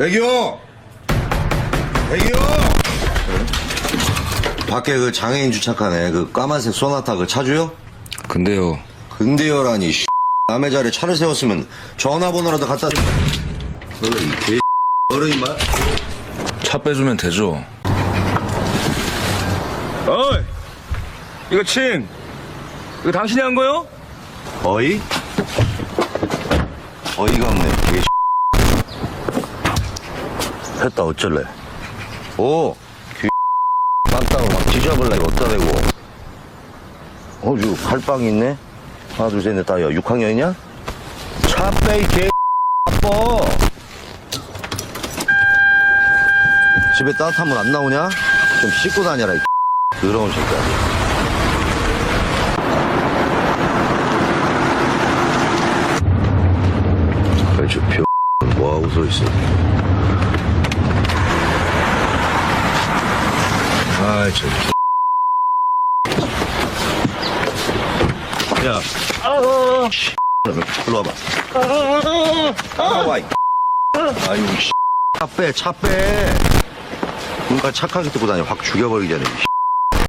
애기요! 애기요! 밖에 그 장애인 주차칸에 그 까만색 소나타 그 차주요? 근데요. 근데요라니 씨. 남의 자리에 차를 세웠으면 전화번호라도 갖다 너는 개 어른이 말차 빼주면 되죠. 어이! 이거 친! 이거 당신이 한 거요? 어이? 어이가 없네 개 했다 어쩔래? 오귀 깜짝으로 막 뒤져볼래 이거 어디다 대고. 어 이거 칼빵이 있네? 하나 둘 셋 넷 다야 6학년이냐? 차 빼이 개 아빠 집에 따뜻한 물 안 나오냐? 좀 씻고 다녀라 이 더러운 새끼야 저 표, 뭐하고 서 있어 아이 저 야, 아우, 씨, 일로 와봐. 따라와, 이 아유, 씨. 차 빼, 차 빼. 그러니까 착하게 듣고 다녀. 확. 이 씨.